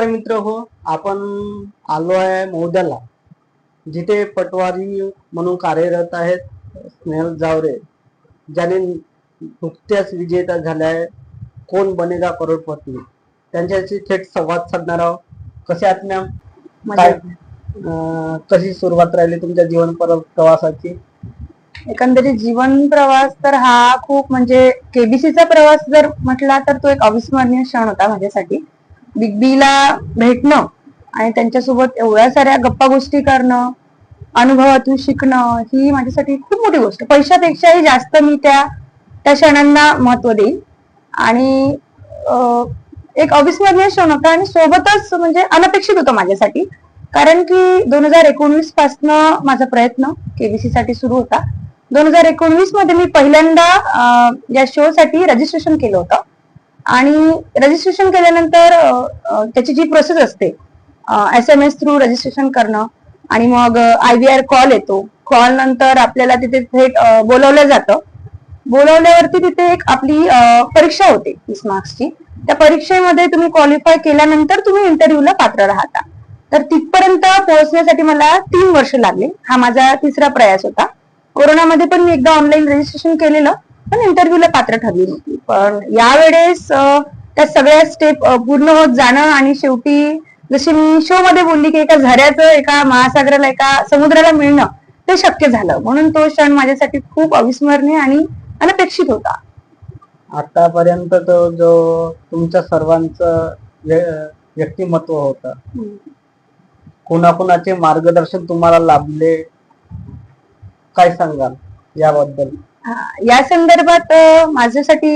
नमस्कार मित्र हो आपण आलो आहे मौद्याला जिथे पटवारी म्हणून कार्यरत आहेत स्नेहल जावरे. ज्याने नुकत्याच विजेता झाल्या आहे कोण बनेगा करोडपती? त्यांच्याशी थेट संवाद साधणार आहोत. कसे आहात मॅम? काय अं, कशी सुरुवात राहिली तुमच्या जीवन पर- प्रवासाची? एकंदरीत जीवन प्रवास तर हा खूप म्हणजे केबीसीचा प्रवास जर म्हटला तर तो एक अविस्मरणीय क्षण होता माझ्यासाठी. बिग बीला भेटणं आणि त्यांच्यासोबत एवढ्या साऱ्या गप्पा गोष्टी करणं अनुभवातून शिकणं ही माझ्यासाठी खूप मोठी गोष्ट. पैशापेक्षाही जास्त मी त्या त्या क्षणांना महत्त्व देईन. आणि एक अविस्मरणीय क्षण होता आणि सोबतच म्हणजे अनपेक्षित होतं माझ्यासाठी. कारण की दोन हजार एकोणवीस पासनं माझा प्रयत्न केबीसी साठी सुरू होता. दोन हजार एकोणवीसमध्ये मी पहिल्यांदा या शो साठी रजिस्ट्रेशन केलं होतं. आणि रजिस्ट्रेशन केल्यानंतर त्याची जी प्रोसेस असते S M S through registration करणं आणि मग आय व्ही आर कॉल येतो. कॉल नंतर आपल्याला तिथे थेट बोलवलं जातं. बोलवल्यावरती तिथे एक आपली परीक्षा होते तीस मार्क्सची. त्या परीक्षेमध्ये तुम्ही क्वालिफाय केल्यानंतर तुम्ही इंटरव्ह्यूला पात्र राहता. तर तिथपर्यंत पोहोचण्यासाठी मला तीन वर्ष लागले. हा माझा तिसरा प्रयास होता. कोरोनामध्ये पण मी एकदा ऑनलाईन रजिस्ट्रेशन केलेलं. पण इंटरव्ह्यूला पात्र ठरली नव्हती. पण यावेळेस त्या सगळ्या स्टेप पूर्ण होत जाणं आणि शेवटी जशी मी शो मध्ये बोलली की एका झऱ्याचं एका महासागराला एका समुद्राला मिळणं ते शक्य झालं. म्हणून तो क्षण माझ्यासाठी खूप अविस्मरणीय आणि अनपेक्षित होता. आतापर्यंत तो जो तुमच्या सर्वांचं व्य- व्यक्तिमत्व होतं कोणाकोणाचे मार्गदर्शन तुम्हाला लाभले? काय सांगाल याबद्दल? या संदर्भात माझ्यासाठी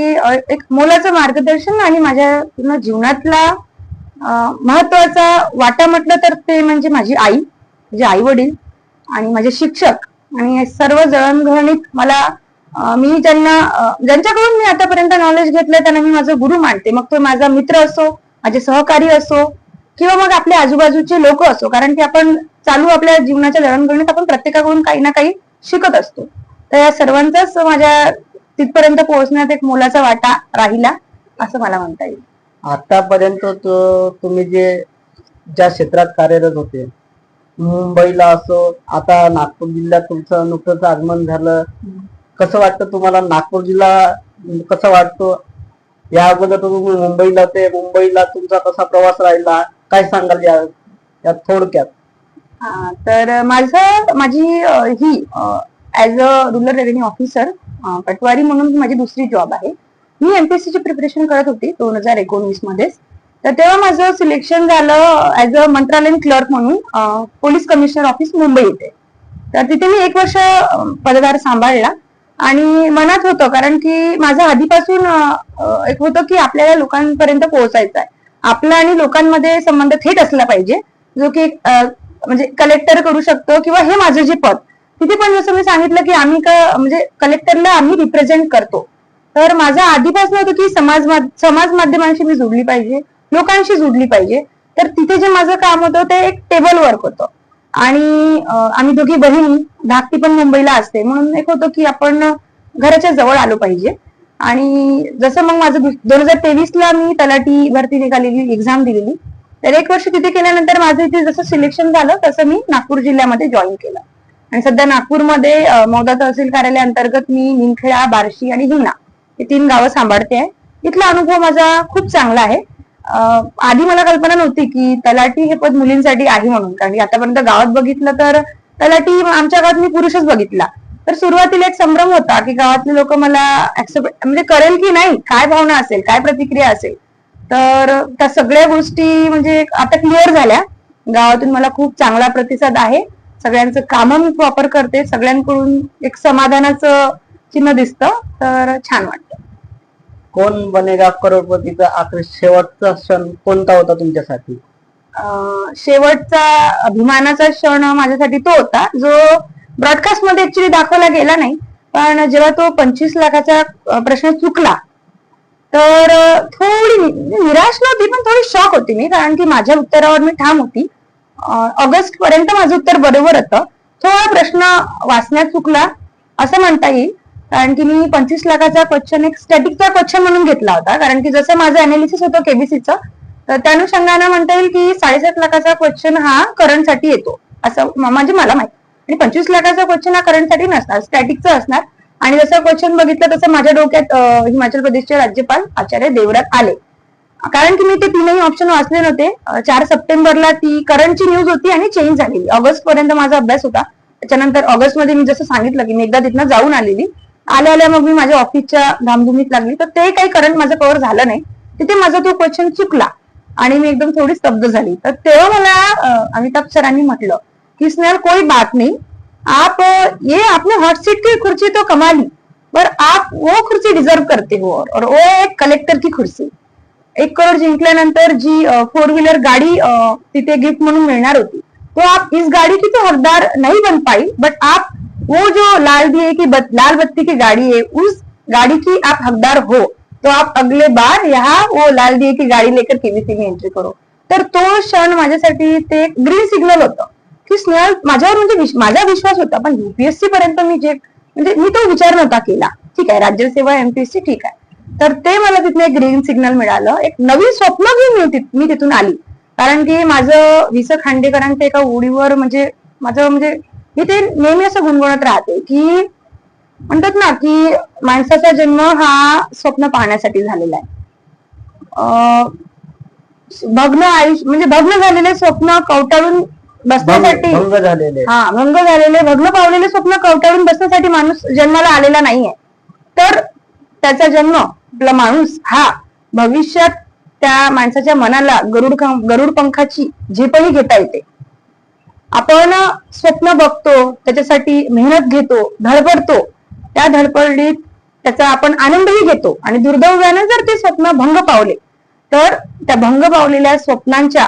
एक मोलाचं मार्गदर्शन आणि माझ्या पूर्ण जीवनातला महत्त्वाचा वाटा म्हटलं तर ते म्हणजे माझी आई माझे आई वडील आणि माझे शिक्षक. आणि सर्व जळणघळणीत मला मी ज्यांना ज्यांच्याकडून मी आतापर्यंत नॉलेज घेतलं त्यांना मी माझा गुरु मानते. मग तो माझा मित्र असो माझे सहकारी असो किंवा मग आपल्या आजूबाजूचे लोक असो. कारण की आपण चालू आपल्या जीवनाच्या जळणघळणीत आपण प्रत्येकाकडून काही ना काही शिकत असतो. तर या सर्वांचाच माझ्या तिथपर्यंत पोहोचण्यात एक मोलाचा वाटा राहिला असं मला म्हणता येईल. आतापर्यंत तो तुम्ही जे ज्या क्षेत्रात कार्यरत होते मुंबईला असो आता नागपूर जिल्ह्यात तुमचं नुकतंच आगमन झालं. कसं वाटतं तुम्हाला नागपूर जिल्हा कसं वाटतो? या अगोदर तुम्ही मुंबईला होते मुंबईला तुमचा कसा प्रवास राहिला? काय सांगाल या यात थोडक्यात? तर माझं माझी ही as a rural revenue officer patwari म्हणून माझी दुसरी जॉब आहे. मी एमपीएससी ची प्रिपरेशन करत होती दोन हजार एकोणवीस मध्येच. तर तेव्हा माझं सिलेक्शन झालं ऍज अ मंत्रालयीन क्लर्क म्हणून पोलीस कमिशनर ऑफिस मुंबई येथे तर तिथे मी एक वर्ष पदभार सांभाळला. आणि मनात होतं कारण की माझं आधीपासून एक होतं की आपल्याला लोकांपर्यंत पोहोचायचं आहे. आपला आणि लोकांमध्ये संबंध थेट असला पाहिजे. जो की म्हणजे कलेक्टर करू शकतो किंवा हे माझं जे पद तिथे पण जसं मी सांगितलं की आम्ही म्हणजे कलेक्टरला आम्ही रिप्रेझेंट करतो. तर माझं आधीपासून होतं की समाज समाज माध्यमांशी मी जुडली पाहिजे लोकांशी जुडली पाहिजे. तर तिथे जे माझं काम होतं ते एक टेबल वर्क होतं. आणि आम्ही दोघी बहिणी धाकटी पण मुंबईला असते. म्हणून एक होतं की आपण घराच्या जवळ आलो पाहिजे. आणि जसं मग माझं दोन हजार तेवीसला मी तलाठी भरती निघालेली एक्झाम दिलेली. तर एक वर्ष तिथे केल्यानंतर माझं इथे जसं सिलेक्शन झालं तसं मी नागपूर जिल्ह्यामध्ये जॉईन केलं. आणि सध्या नागपूरमध्ये मौदा तहसील कार्यालय अंतर्गत मी निमखेडा बार्शी आणि हिंगणा हे तीन गावं सांभाळते. आहे इथला अनुभव माझा खूप चांगला आहे. आधी मला कल्पना नव्हती की तलाठी हे पद मुलींसाठी आहे म्हणून. कारण की आतापर्यंत गावात बघितलं तर तलाठी आमच्या गावात मी पुरुषच बघितला. तर सुरुवातीला एक संभ्रम होता की गावातले लोक मला ऍक्सेप्ट म्हणजे करेल की नाही काय भावना असेल काय प्रतिक्रिया असेल. तर त्या सगळ्या गोष्टी म्हणजे आता क्लिअर झाल्या. गावातून मला खूप चांगला प्रतिसाद आहे. सगळ्यांचं कामं मी प्रॉपर करते. सगळ्यांकडून एक समाधानाचं चिन्ह दिसतं. तर छान वाटतं. कोण बनेगा करोडपतीचा आखरी शेवटचा क्षण कोणता होता तुमच्यासाठी? अं, शेवटचा अभिमानाचा क्षण माझ्यासाठी तो होता. जो ब्रॉडकास्टमध्ये ऍक्च्युली दाखवला गेला नाही. पण जेव्हा तो पंचवीस लाखाचा अं, प्रश्न चुकला तर अं, थोडी नि- निराश नव्हती पण थोडी शॉक होती मी. कारण की माझ्या उत्तरावर मी ठाम होती. ऑगस्ट पर्यंत माझं उत्तर बरोबर होतं. थोडा प्रश्न वाचण्यात चुकला असं म्हणता येईल. कारण की मी पंचवीस लाखाचा क्वेश्चन एक स्टॅटिकचा क्वेश्चन म्हणून घेतला होता. कारण की जसं माझं अनालिसिस होतं केबीसीचं तर त्या अनुषंगानं म्हणता येईल की साडेसात लाखाचा क्वेश्चन हा करंटसाठी येतो. असं म्हणजे मला माहिती. आणि पंचवीस लाखाचा क्वेश्चन हा करंटसाठी नसणार स्टॅटिकचा असणार. आणि जसं क्वेश्चन बघितलं तसं माझ्या डोक्यात हिमाचल प्रदेशचे राज्यपाल आचार्य देवरात आले. कारण की मी ते तीनही ऑप्शन वाचले नव्हते. चार सप्टेंबरला ती करंटची न्यूज होती आणि चेंज झालेली. ऑगस्ट पर्यंत माझा अभ्यास होता. त्याच्यानंतर ऑगस्टमध्ये मी जसं सांगितलं की मी एकदा तिथनं जाऊन आलेली. आल्या आल्या मग मी माझ्या ऑफिसच्या धामधुमीत लागली. तर ते काही करंट माझं कव्हर झालं नाही. तिथे माझा तो क्वेश्चन चुकला. आणि मी एकदम थोडी स्तब्ध झाली. तर तेव्हा मला अमिताभ सरांनी म्हटलं की स्नेहल कोई बात नाही. आप ये आपने हॉट सीट की कुर्सी तो कमा ली पर आप वो कुर्सी डिजर्व करते हो और, और वो एक कलेक्टर की कुर्सी एक करोड जिंकल्यानंतर जी फोर व्हीलर गाडी तिथे गिफ्ट म्हणून मिळणार होती तो आप इस गाड़ी की तो हकदार नहीं बन पाई बट आप वो जो लाल दिए की बत, लाल बत्ती की गाड़ी है उस गाड़ी की आप हकदार हो तो आप अगले बार यहाँ वो लाल दिए की गाड़ी लेकर केबीसी में एंट्री करो। तर तो क्षण माझ्यासाठी ते ग्रीन सिग्नल होतं की स्नेहल माझ्यावर म्हणजे माझा विश्वास होता पण युपीएससी पर्यंत मी जे म्हणजे मी तो विचार नव्हता केला ठीक आहे राज्यसेवा एमपीएससी ठीक आहे तर ते मला तिथून एक ग्रीन सिग्नल मिळालं. एक नवीन स्वप्न घेऊन मी तिथ- मी तिथून आली. कारण की माझं वि स खांडेकरांच्या एका ओळीवर म्हणजे माझं म्हणजे मी ते नेहमी असं गुणगुणत राहते की म्हणतात ना की माणसाचा जन्म हा स्वप्न पाहण्यासाठी झालेला आहे. भग्न आयुष्य म्हणजे भग्न झालेले स्वप्न कवटाळून बसण्यासाठी हा भंग झालेले भग्न पावलेले स्वप्न कवटाळून बसण्यासाठी माणूस जन्माला आलेला नाहीये. तर त्याचा जन्म आपला माणूस हा भविष्यात त्या माणसाच्या मनाला गरुड गरुड पंखाची झेपही घेता येते. आपण स्वप्न बघतो त्याच्यासाठी मेहनत घेतो धडपडतो. त्या धडपडीत त्याचा आपण आनंदही घेतो आणि दुर्दैवानं जर ते स्वप्न भंग पावले तर त्या भंग पावलेल्या स्वप्नांच्या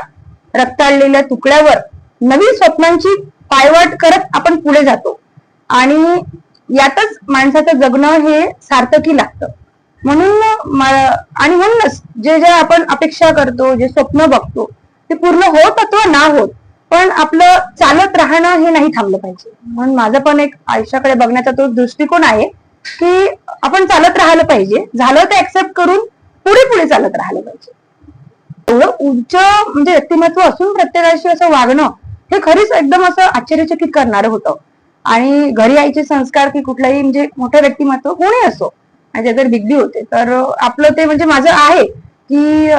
रक्ताळलेल्या तुकड्यावर नवीन स्वप्नांची पायवाट करत आपण पुढे जातो. आणि यातच माणसाचं जगणं हे सार्थकी लागतं. म्हणून आणि म्हणूनच जे जे आपण अपेक्षा करतो जे स्वप्न बघतो ते पूर्ण होत अथवा ना होत पण आपलं चालत राहणं हे नाही थांबलं पाहिजे. म्हणून माझं पण एक आयुष्याकडे बघण्याचा तो दृष्टिकोन आहे की आपण चालत राहिलं पाहिजे. झालं ते ऍक्सेप्ट करून पुढे पुढे चालत राहिलं पाहिजे. एवढं उच्च म्हणजे व्यक्तिमत्व असून प्रत्येकाशी असं वागणं हे खरीच एकदम असं आश्चर्यचकित करणारं होतं. आणि घरी आईचे संस्कार की कुठलाही म्हणजे मोठं व्यक्तिमत्व कोणी असो आणि ते बिगडी होते. तर आपलं ते म्हणजे माझं आहे की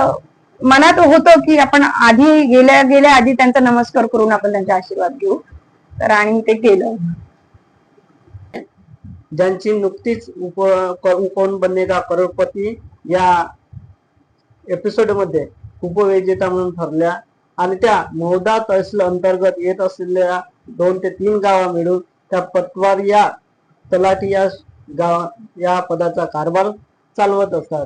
मनात होतं की आपण आधी गेल्या गेल्या आधी त्यांचा नमस्कार करून आपण त्यांचा आशीर्वाद घेऊ. तर आणि ते केलं. ज्यांची नुकतीच उप कौन बनेगा करोडपती या एपिसोडमध्ये उपविजेता म्हणून ठरल्या. आणि त्या मौदा तहसील अंतर्गत येत असलेल्या दोन ते तीन गावा मिळून त्या पटवार या तलाठी या गाव या पदाचा कारभार चालवत असतात.